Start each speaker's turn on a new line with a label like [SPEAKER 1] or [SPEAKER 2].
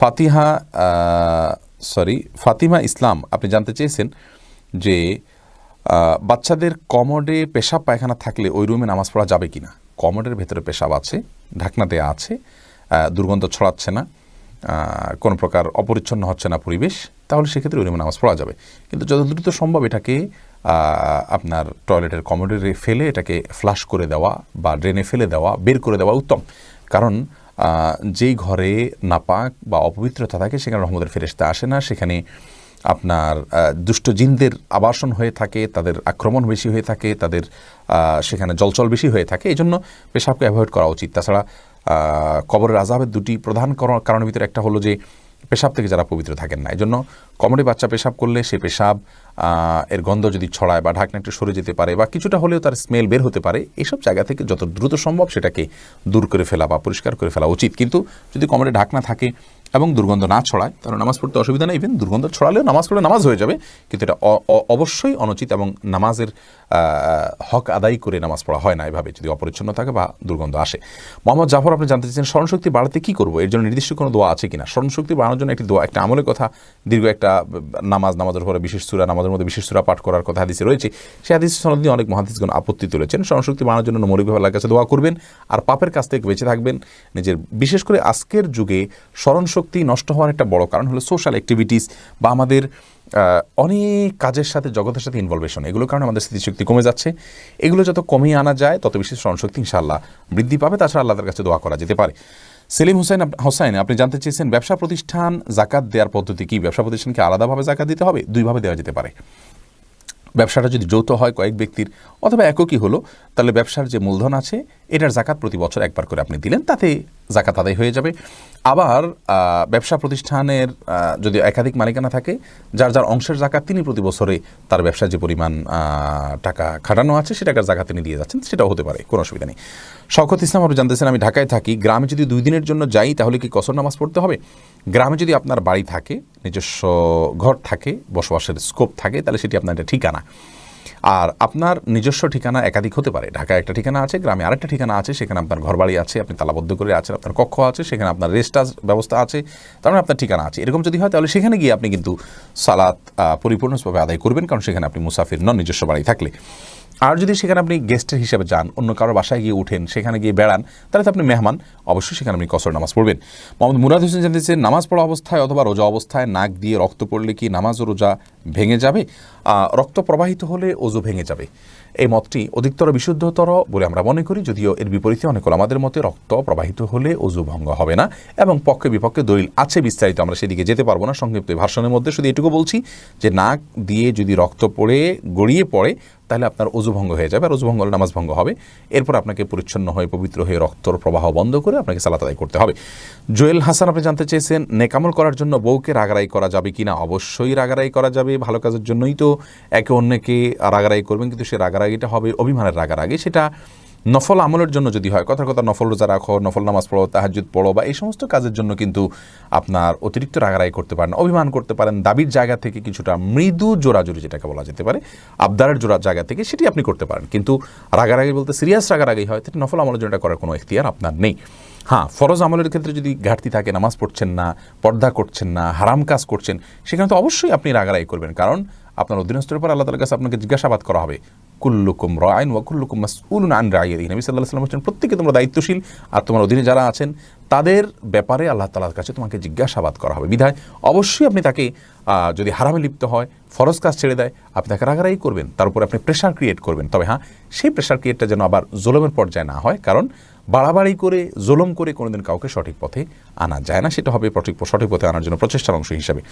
[SPEAKER 1] ফাতিহা sorry Fatima ইসলাম, আপনি জানতে চেয়েছেন যে বাচ্চাদের কমোডে পেশাব পায়খানা থাকলে ওই রুমে নামাজ পড়া যাবে কি না কমোডের ভেতরে পেশাব আছে, ঢাকনা দেয়া আছে দুর্গন্ধ ছড়াচ্ছে না কোনো প্রকার অপরিচ্ছন্ন হচ্ছে না পরিবেশ, তাহলে সেক্ষেত্রে ওই রুমে নামাজ পড়া যাবে। কিন্তু যত দ্রুত সম্ভব এটাকে আপনার টয়লেটের কমোডে ফেলে, এটাকে ফ্লাশ করে দেওয়া বা ড্রেনে ফেলে দেওয়া, বের করে দেওয়া উত্তম। কারণ যেই ঘরে নাপাক বা অপবিত্রতা থাকে, সেখানে রহমদের ফেরেস্তা আসে না। সেখানে আপনার দুষ্ট জিনদের আবাসন হয়ে থাকে, তাদের আক্রমণ বেশি হয়ে থাকে, তাদের সেখানে জলচল বেশি হয়ে থাকে। এই জন্য পেশাবকে অ্যাভয়েড করা উচিত। তাছাড়া কবরের আজাবের দুটি প্রধান কারণ- কারণের ভিতরে একটা হলো যে পেশাব থেকে যারা পবিত্র থাকেন না। এই জন্য কমরে বাচ্চা পেশাব করলে সে পেশাব এর গন্ধ যদি ছড়ায় বা ঢাকনা একটু সরে যেতে পারে বা কিছুটা হলেও তার স্মেল বের হতে পারে এইসব জায়গা থেকে যত দ্রুত সম্ভব সেটাকে দূর করে ফেলা বা পরিষ্কার করে ফেলা উচিত। কিন্তু যদি কমরে ঢাকনা থাকে এবং দুর্গন্ধ না ছড়ায়, তাহলে নামাজ পড়তে অসুবিধা নেই। ইভেন দুর্গন্ধ ছড়ালেও নামাজ পড়লে নামাজ হয়ে যাবে। কিন্তু এটা অবশ্যই অনুচিত এবং নামাজের হক আদায় করে নামাজ পড়া হয় না এভাবে, যদি অপরিচ্ছন্ন থাকে বা দুর্গন্ধ আসে। মোহাম্মদ জাফর, আপনি জানতে চাইছেন স্মরণশক্তি বাড়াতে কি করব? এর জন্য নির্দিষ্ট কোনো দোয়া আছে কিনা? স্মরণশক্তি বাড়ানোর জন্য একটি দোয়া, একটা আমলের কথা, দীর্ঘ একটা নামাজ, নামাজের পরে বিশেষ সুরা, নামাজের মধ্যে বিশেষ সুরা পাঠ করার কথা হাদিসে রয়েছে। সেই হাদিস সনদ নিয়ে অনেক মহাদিসগণ আপত্তি তুলেছেন। স্মরণশক্তি বাড়ানোর জন্য মৌলিকভাবে আল্লাহর কাছে দোয়া করবেন আর পাপের কাছ থেকে বেঁচে থাকবেন। নিজের, বিশেষ করে আজকের যুগে স্মরণশক্তি নষ্ট হওয়ার একটা বড় কারণ হলো সোশ্যাল অ্যাক্টিভিটিস বা আমাদের অনেক কাজের সাথে, জগতের সাথে ইনভলভেশন এগুলোর কারণে আমাদের স্মৃতিশক্তি কমে যাচ্ছে। এগুলো যত কমিয়ে আনা যায়, তত বেশি স্মরণশক্তি ইনশাল্লাহ বৃদ্ধি পাবে, তাছাড়া আল্লাহর কাছে দোয়া করা যেতে পারে। সেলিম হোসেন হোসেন, আপনি জানতে চেয়েছেন ব্যবসা প্রতিষ্ঠান জাকাত দেওয়ার পদ্ধতি কি? ব্যবসা প্রতিষ্ঠানকে আলাদাভাবে জাকাত দিতে হবে? দুইভাবে দেওয়া যেতে পারে। ব্যবসাটা যদি যৌথ হয় কয়েক ব্যক্তির, অথবা এককই হলো, তাহলে ব্যবসার যে মূলধন আছে, এটার জাকাত প্রতি বছর একবার করে আপনি দিলেন, তাতে জাকাত আদায় হয়ে যাবে। আবার ব্যবসা প্রতিষ্ঠানের যদি একাধিক মালিকানা থাকে, যার যার অংশের জাকাত তিনি প্রতি বছরে তার ব্যবসার যে পরিমাণ টাকা খাটানো আছে, সে টাকার জাকাত তিনি দিয়ে যাচ্ছেন, সেটাও হতে পারে, কোনো অসুবিধা নেই। শওকত ইসলাম আপনি জানতেছেন আমি ঢাকায় থাকি, গ্রামে যদি দুই দিনের জন্য যাই, তাহলে কি কসর নামাজ পড়তে হবে? গ্রামে যদি আপনার বাড়ি থাকে, নিজস্ব ঘর থাকে, বসবাসের স্কোপ থাকে, তাহলে সেটি আপনার একটা ঠিকানা। আর আপনার নিজস্ব ঠিকানা একাধিক হতে পারে। ঢাকায় একটা ঠিকানা আছে, গ্রামে আরেকটা ঠিকানা আছে, সেখানে আপনার ঘরবাড়ি আছে, আপনি তালাবদ্ধ করে আছেন, আপনার কক্ষ আছে, সেখানে আপনার রেস্টার ব্যবস্থা আছে, তার মানে আপনার ঠিকানা আছে। এরকম যদি হয় তাহলে সেখানে গিয়ে আপনি কিন্তু সালাত পরিপূর্ণভাবে আদায় করবেন, কারণ সেখানে আপনি মুসাফির নন, নিজস্ব বাড়ি থাকলে। আর যদি সেখানে আপনি গেস্টের হিসেবে যান, অন্য কারও বাসায় গিয়ে উঠেন, সেখানে গিয়ে বেড়ান, তাহলে তো আপনি মেহমান, অবশ্যই সেখানে আপনি কসর নামাজ পড়বেন। মোহাম্মদ মুরাদ হোসেন জানতেছেন নামাজ পড়া অবস্থায় অথবা রোজা অবস্থায় নাক দিয়ে রক্ত পড়লে কি নামাজ রোজা ভেঙে যাবে? রক্ত প্রবাহিত হলে অজু ভেঙে যাবে। এই মতটি অধিকতর বিশুদ্ধতর বলে আমরা মনে করি, যদিও এর বিপরীতে অনেক আমাদের মতে রক্ত প্রবাহিত হলে অজু ভঙ্গ হবে না এবং পক্ষে বিপক্ষে দলিল আছে বিস্তারিত, আমরা সেদিকে যেতে পারব না। সংক্ষিপ্ত ভাষণের মধ্যে শুধু এটুকু বলছি যে নাক দিয়ে যদি রক্ত পড়ে, গড়িয়ে পড়ে, তাহলে আপনার অজু ভঙ্গ হয়ে যাবে। আর অজু ভঙ্গ হলে নামাজ ভঙ্গ হবে। এরপর আপনাকে পরিচ্ছন্ন হয়ে, পবিত্র হয়ে রক্তর প্রবাহ বন্ধ করে আপনাকে সালাত আদায় করতে হবে। জুয়েল হাসান, আপনি জানতে চেয়েছেন, নেকামল করার জন্য বউকে রাগারাই করা যাবে কিনা? অবশ্যই রাগারাই করা যাবে। ভালো কাজের জন্যই তো একে অন্যকে রাগারাই করবেন, কিন্তু সে রাগারাগিটা হবে অভিমানের রাগারাগি। সেটা নফল আমলের জন্য যদি হয়, কথার কথা নফল রোজা রাখো, নফল নামাজ পড়ো তাহাজুদ পড়ো বা এই সমস্ত কাজের জন্য কিন্তু আপনার অতিরিক্ত রাগারাই করতে পারেন, অভিমান করতে পারেন, দাবির জায়গা থেকে কিছুটা মৃদু জোরাজুরি যেটাকে বলা যেতে পারে, আবদারের জোড়ার জায়গা থেকে সেটি আপনি করতে পারেন। কিন্তু রাগারাগি বলতে সিরিয়াস রাগারাগি হয়, তাহলে নফল আমলের জন্য এটা করার কোনো এখতিয়ার আপনার নেই। হ্যাঁ ফরজ আমলের ক্ষেত্রে যদি ঘাটতি থাকে, নামাজ পড়ছেন না, পর্দা করছেন না, হারাম কাজ করছেন, সেখানে তো অবশ্যই আপনি রাগারাই করবেন। কারণ আপনার অধীনস্থের উপর আল্লাহ তালার কাছে আপনাকে জিজ্ঞাসাবাদ করা হবে। কুল্লুকুম রায়ন ওয়া কুল্লুকুম মাসউলুন আন রাইয়াতি নবী সাল্লাল্লাহু আলাইহি ওয়াসাল্লাম বলেছেন প্রত্যেকে তোমরা দায়িত্বশীল আর তোমার অধীনে যারা আছেন, তাদের ব্যাপারে আল্লাহ তালার কাছে তোমাকে জিজ্ঞাসাবাদ করা হবে। বিধায় অবশ্যই আপনি তাকে যদি হারামে লিপ্ত হয়, ফরজ কাজ ছেড়ে দেয়, আপনি তাকে রাগারাই করবেন। তার উপরে আপনি প্রেশার ক্রিয়েট করবেন। তবে হ্যাঁ সেই প্রেশার ক্রিয়েটটা যেন আবার জোলমের পর্যায়ে না হয়, কারণ বাড়াবাড়ি করে, জোলম করে কোনোদিন কাউকে সঠিক পথে আনা যায় না। সেটা হবে সঠিক পথে আনার জন্য প্রচেষ্টার অংশ হিসাবে।